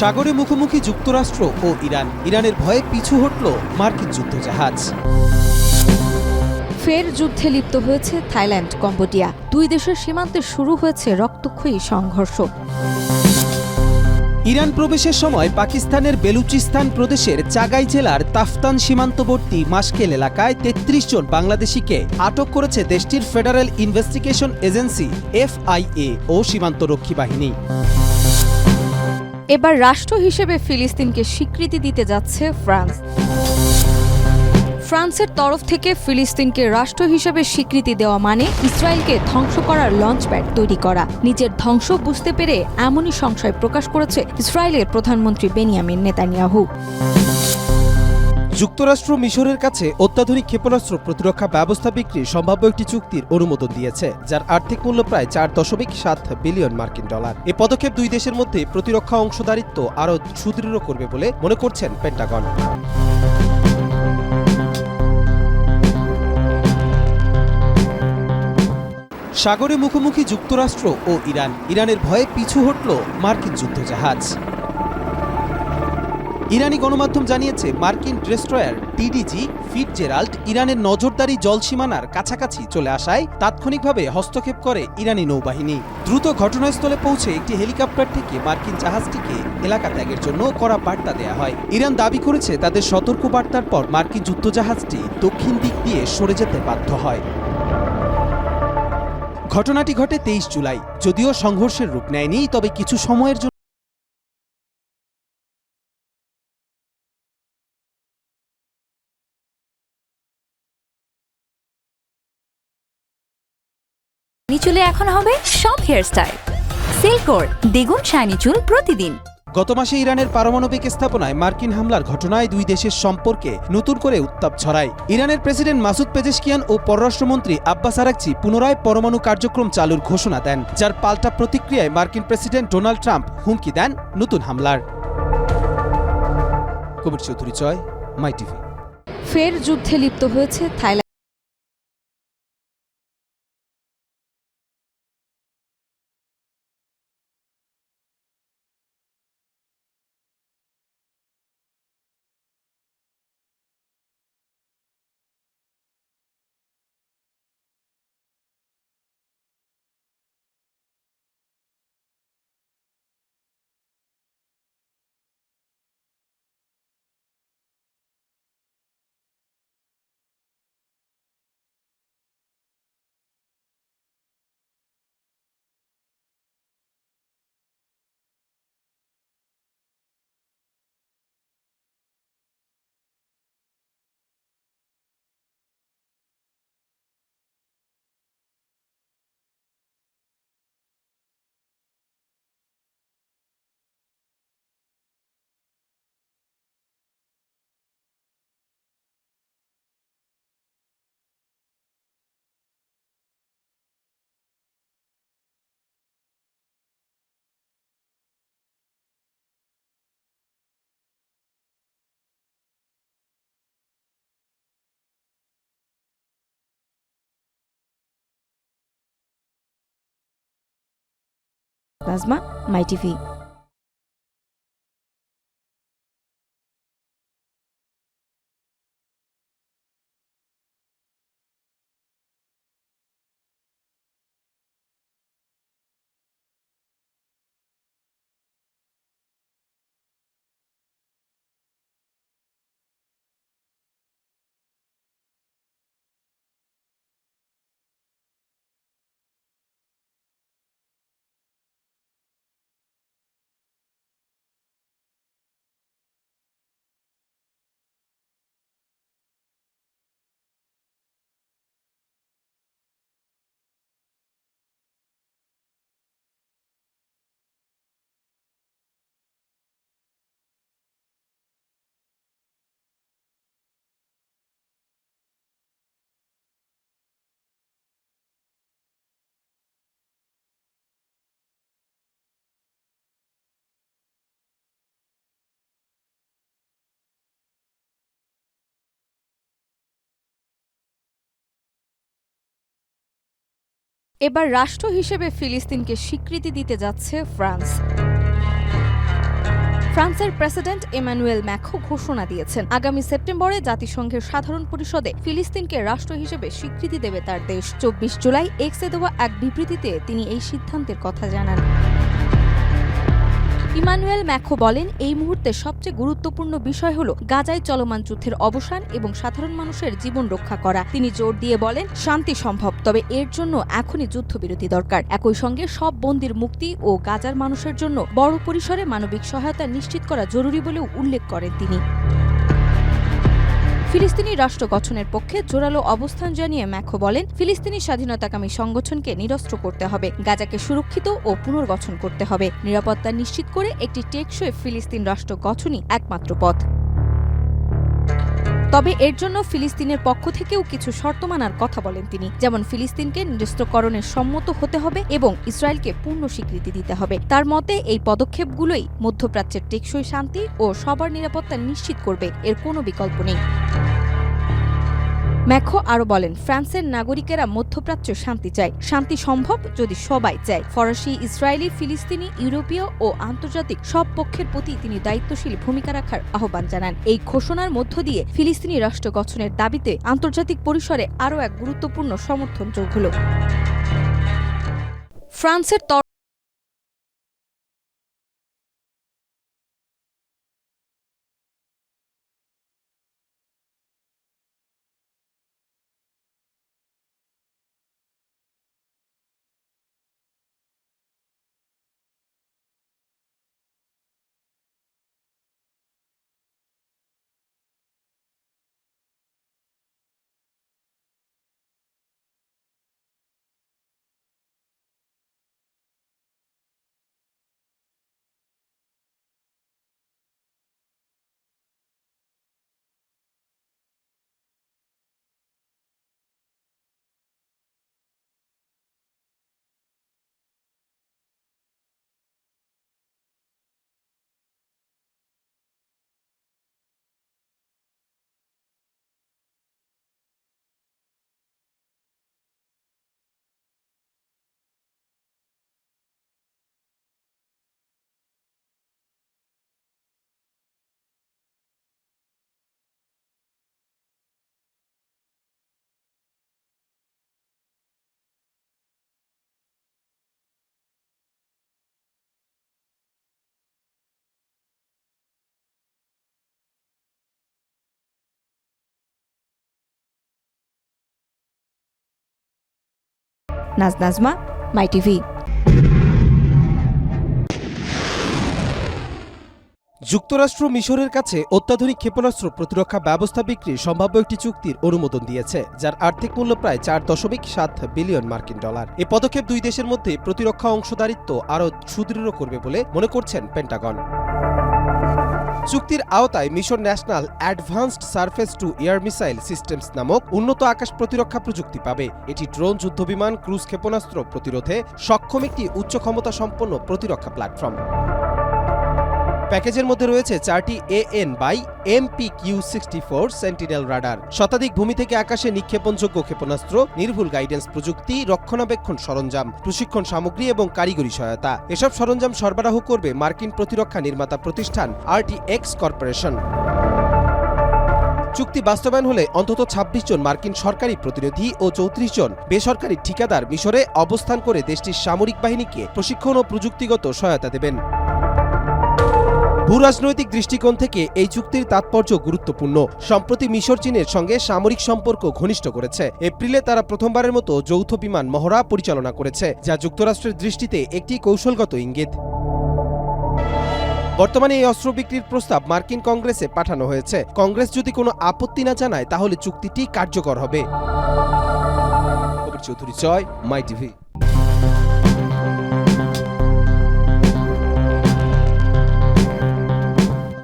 সাগরে মুখোমুখি যুক্তরাষ্ট্র ও ইরান। ইরানের ভয়ে পিছু হটল মার্কিন যুদ্ধজাহাজ। ফের যুদ্ধে লিপ্ত হয়েছে থাইল্যান্ড কম্বোডিয়া। দুই দেশের সীমান্তে শুরু হয়েছে রক্তক্ষয়ী সংঘর্ষ। ইরান প্রবেশের সময় পাকিস্তানের বেলুচিস্তান প্রদেশের চাগাই জেলার তাফতান সীমান্তবর্তী মাসকেল এলাকায় ৩৩ জন বাংলাদেশিকে আটক করেছে দেশটির ফেডারেল ইনভেস্টিগেশন এজেন্সি এফআইএ ও সীমান্তরক্ষী বাহিনী। এবার রাষ্ট্র হিসেবে ফিলিস্তিনকে স্বীকৃতি দিতে যাচ্ছে ফ্রান্স। ফ্রান্সের তরফ থেকে ফিলিস্তিনকে রাষ্ট্র হিসেবে স্বীকৃতি দেওয়া মানে ইসরায়েলকে ধ্বংস করার লঞ্চ প্যাড তৈরি করা। নিজের ধ্বংস বুঝতে পেরে এমনই সংশয় প্রকাশ করেছে ইসরায়েলের প্রধানমন্ত্রী বেনিয়ামিন নেতানিয়াহু। যুক্তরাষ্ট্র মিশরের কাছে অত্যাধুনিক ক্ষেপণাস্ত্র প্রতিরক্ষা ব্যবস্থা বিক্রির সম্ভাব্য একটি চুক্তির অনুমোদন দিয়েছে, যার আর্থিক মূল্য প্রায় চার দশমিক সাত বিলিয়ন মার্কিন ডলার। এ পদক্ষেপ দুই দেশের মধ্যে প্রতিরক্ষা অংশদারিত্ব আরও সুদৃঢ় করবে বলে মনে করছেন পেন্টাগন। সাগরে মুখোমুখি যুক্তরাষ্ট্র ও ইরান। ইরানের ভয়ে পিছু হটল মার্কিন যুদ্ধজাহাজ। ইরানি গণমাধ্যম জানিয়েছে, মার্কিন ডেস্ট্রয়ার টিডিজি ফিটজেরাল্ড ইরানের নজরদারি জলসীমানার কাছাকাছি চলে আসায় তাৎক্ষণিকভাবে হস্তক্ষেপ করে ইরানি নৌবাহিনী। দ্রুত ঘটনাস্থলে পৌঁছে একটি হেলিকপ্টার থেকে মার্কিন জাহাজটিকে এলাকা ত্যাগের জন্য করা বার্তা দেয়া হয়। ইরান দাবি করেছে, তাদের সতর্ক বার্তার পর মার্কিন যুদ্ধজাহাজটি দক্ষিণ দিক দিয়ে সরে যেতে বাধ্য হয়। ঘটনাটি ঘটে তেইশ জুলাই, যদিও সংঘর্ষের রূপ নেয়নি, তবে কিছু সময়ের জন্য চুলে এখন হবে সব হেয়ারস্টাইল সিল্কোর দ্বিগুণ শাইনি চুল প্রতিদিন। গত মাসে ইরানের পারমাণবিক স্থাপনায় মার্কিন হামলার ঘটনায় দুই দেশের সম্পর্কে নতুন করে উত্তাপ ছড়ায়। ইরানের প্রেসিডেন্ট মাসুদ পেজেশকিয়ান ও পররাষ্ট্রমন্ত্রী আব্বাস আরাকচি পুনরায় পরমাণু কার্যক্রম চালুর ঘোষণা দেন যার পাল্টা প্রতিক্রিয়ায় মার্কিন প্রেসিডেন্ট ডোনাল্ড ট্রাম্প হুমকি দেন নতুন হামলার। কবির চৌধুরী চয় মাই টিভি। ফের যুদ্ধে লিপ্ত হয়েছে থাইল্যান্ড। প্লাজমা মাই টিভি এবার রাষ্ট্র হিসেবে ফিলিস্তিনকে স্বীকৃতি দিতে যাচ্ছে ফ্রান্স। ফ্রান্সের প্রেসিডেন্ট এমানুয়েল ম্যাখো ঘোষণা দিয়েছেন, আগামী সেপ্টেম্বরে জাতিসংঘের সাধারণ পরিষদে ফিলিস্তিনকে রাষ্ট্র হিসেবে স্বীকৃতি দেবে তার দেশ। চব্বিশ জুলাই এক্সে দেওয়া এক বিবৃতিতে তিনি এই সিদ্ধান্তের কথা জানান। ইমানুয়েল ম্যাখো বলেন, এই মুহূর্তে সবচেয়ে গুরুত্বপূর্ণ বিষয় হল গাজায় চলমান যুদ্ধের অবসান এবং সাধারণ মানুষের জীবন রক্ষা করা। তিনি জোর দিয়ে বলেন, শান্তি সম্ভব, তবে এর জন্য এখনই যুদ্ধবিরতি দরকার। একই সঙ্গে সব বন্দির মুক্তি ও গাজার মানুষের জন্য বড় পরিসরে মানবিক সহায়তা নিশ্চিত করা জরুরি বলেও উল্লেখ করেন তিনি। ফিলিস্তিনি রাষ্ট্র গঠনের পক্ষে জোরালো অবস্থান জানিয়ে ম্যাখো বলেন, ফিলিস্তিনি স্বাধীনতাকামী সংগঠনকে নিরস্ত্র করতে হবে, গাজাকে সুরক্ষিত ও পুনর্গঠন করতে হবে। নিরাপত্তা নিশ্চিত করে একটি টেকসই ফিলিস্তিন রাষ্ট্র গঠনই একমাত্র পথ। তবে এর জন্য ফিলিস্তিনের পক্ষ থেকেও কিছু শর্ত মানার কথা বলেন তিনি। যেমন ফিলিস্তিনকে নিরস্ত্রকরণের সম্মত হতে হবে এবং ইসরায়েলকে পূর্ণ স্বীকৃতি দিতে হবে। তার মতে, এই পদক্ষেপগুলোই মধ্যপ্রাচ্যের টেকসই শান্তি ও সবার নিরাপত্তা নিশ্চিত করবে। এর কোনো বিকল্প নেই। ম্যাখো আরও বলেন, ফ্রান্সের নাগরিকেরা মধ্যপ্রাচ্যে শান্তি চায়। শান্তি সম্ভব যদি সবাই চায়। ফরাসি, ইসরায়েলি, ফিলিস্তিনি, ইউরোপীয় ও আন্তর্জাতিক সব পক্ষের প্রতি তিনি দায়িত্বশীল ভূমিকা রাখার আহ্বান জানান। এই ঘোষণার মধ্য দিয়ে ফিলিস্তিনি রাষ্ট্র গঠনের দাবিতে আন্তর্জাতিক পরিসরে আরও এক গুরুত্বপূর্ণ সমর্থন যোগ হল। ফ্রান্সের নাজ নাজমা, মাই টিভি। যুক্তরাষ্ট্র মিশরের কাছে অত্যাধুনিক ক্ষেপণাস্ত্র প্রতিরক্ষা ব্যবস্থা বিক্রির সম্ভাব্য একটি চুক্তির অনুমোদন দিয়েছে, যার আর্থিক মূল্য প্রায় চার দশমিক সাত বিলিয়ন মার্কিন ডলার। এ পদক্ষেপ দুই দেশের মধ্যে প্রতিরক্ষা অংশদারিত্ব আরও সুদৃঢ় করবে বলে মনে করছেন পেন্টাগন। চুক্তির আওতায় mission national advanced surface to air missile systems নামক উন্নত আকাশ প্রতিরক্ষা প্রযুক্তি পাবে। এটি ড্রোন যুদ্ধবিমান, ক্রুজ ক্ষেপণাস্ত্র প্রতিরোধে সক্ষম একটি উচ্চ ক্ষমতা সম্পন্ন প্রতিরক্ষা প্ল্যাটফর্ম। প্যাকেজের মধ্যে রয়েছে চারটি AN by MP Q sixty four sentinel radar শতাধিক ভূমি থেকে আকাশে নিক্ষেপণযোগ্য ক্ষেপণাস্ত্র, নির্ভুল গাইডেন্স প্রযুক্তি, রক্ষণাবেক্ষণ সরঞ্জাম, প্রশিক্ষণ সামগ্রী এবং কারিগরি সহায়তা। এসব সরঞ্জাম সরবরাহ করবে মার্কিন প্রতিরক্ষা নির্মাতা প্রতিষ্ঠান আরটিএক্স কর্পোরেশন। চুক্তি বাস্তবায়ন হলে অন্তত ২৬ জন মার্কিন সরকারি প্রতিনিধি ও চৌত্রিশ জন বেসরকারি ঠিকাদার মিশরে অবস্থান করে দেশটির সামরিক বাহিনীকে প্রশিক্ষণ ও প্রযুক্তিগত সহায়তা দেবেন। ভূরাজনৈতিক দৃষ্টিকোণ থেকে এই চুক্তির তাৎপর্য গুরুত্বপূর্ণ। সম্প্রতি মিশর চীনের সঙ্গে সামরিক সম্পর্ক ঘনিষ্ঠ করেছে। এপ্রিলে তারা প্রথমবারের মতো যৌথ বিমান মহড়া পরিচালনা করেছে, যা যুক্তরাষ্ট্রের দৃষ্টিতে একটি কৌশলগত ইঙ্গিত। বর্তমানে এই অস্ত্র বিক্রির প্রস্তাব মার্কিন কংগ্রেসে পাঠানো হয়েছে। কংগ্রেস যদি কোনো আপত্তি না জানায়, তাহলে চুক্তিটি কার্যকর হবে। Chowdhury, Joy, my TV.